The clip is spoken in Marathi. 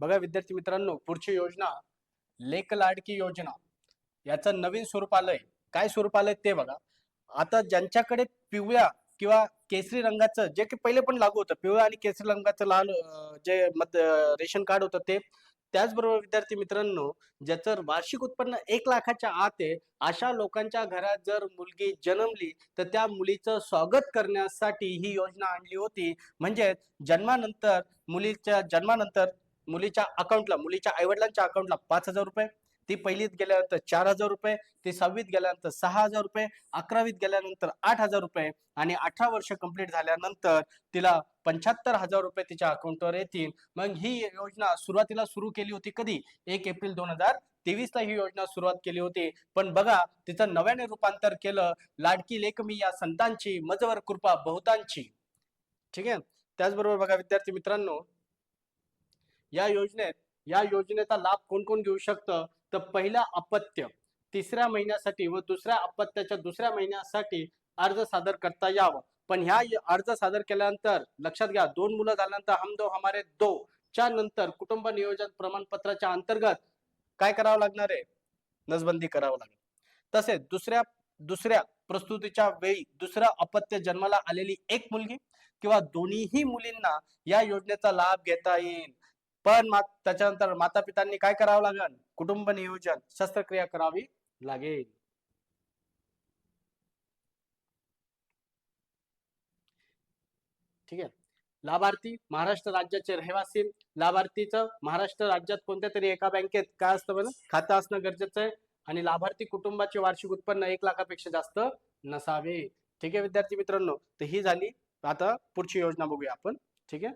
बघा विद्यार्थी मित्रांनो पुढची योजना लेख लाडकी योजना याचं नवीन स्वरूप आलंय काय स्वरूप आलंय ते बघा. आता ज्यांच्याकडे पिवळ्या किंवा केसरी रंगाचं जे की पहिले पण लागू होतं पिवळं आणि केसरी रंगाचं लाल जे मत रेशन कार्ड होतं ते त्याचबरोबर विद्यार्थी मित्रांनो ज्याचं वार्षिक उत्पन्न एक लाखाच्या आत आहे अशा लोकांच्या घरात जर मुलगी जन्मली तर त्या मुलीचं स्वागत करण्यासाठी ही योजना आणली होती. म्हणजे जन्मानंतर मुलीच्या जन्मानंतर मुलीच्या अकाउंटला मुलीच्या आईवडिलांच्या अकाउंटला पाच हजार रुपये ती पहिलीत गेल्यानंतर चार हजार रुपये ती सहावीत गेल्यानंतर सहा हजार रुपये अकरावीत गेल्यानंतर आठ हजार रुपये आणि अठरा वर्ष कंप्लीट झाल्यानंतर तिला पंच्याहत्तर हजार रुपये तिच्या अकाउंटवर येतील. मग ही योजना सुरुवातीला सुरू केली होती कधी? एक एप्रिल दोन हजार तेवीस ला ही योजना सुरुवात केली होती. पण बघा तिचं नव्याने रूपांतर केलं. लाडकी लेखमी या संतांची मजवर कृपा बहुतांची. ठीक आहे? त्याचबरोबर बघा विद्यार्थी मित्रांनो या योजनेत या योजनेचा लाभ कोण कोण घेऊ शकतं? तर पहिला अपत्य. तिसऱ्या महिन्यासाठी व दुसऱ्या अपत्याच्या दुसऱ्या महिन्यासाठी अर्ज सादर करता यावं. पण ह्या अर्ज सादर केल्यानंतर लक्षात घ्या दोन मुलं झाल्यानंतर हम दो हमारे दो. च्या नंतर कुटुंब नियोजन प्रमाणपत्राच्या अंतर्गत काय करावं लागणार आहे? नसबंदी करावं लागेल. तसेच दुसऱ्या दुसऱ्या प्रस्तुतीच्या वेळी दुसऱ्या अपत्य जन्माला आलेली एक मुलगी किंवा दोन्हीही मुलींना या योजनेचा लाभ घेता येईल. पण मा- त्याच्यानंतर माता पितांनी काय करावं लागेल? कुटुंब नियोजन शस्त्रक्रिया करावी लागेल. ठीक आहे. लाभार्थी महाराष्ट्र राज्याचे रहिवासी लाभार्थीचं महाराष्ट्र राज्यात कोणत्या तरी एका बँकेत काय असतं बरं? खातं असणं गरजेचं आहे आणि लाभार्थी कुटुंबाचे वार्षिक उत्पन्न एक लाखापेक्षा जास्त नसावे. ठीक आहे विद्यार्थी मित्रांनो? तर ही झाली आता पुढची योजना बघूया आपण. ठीक आहे?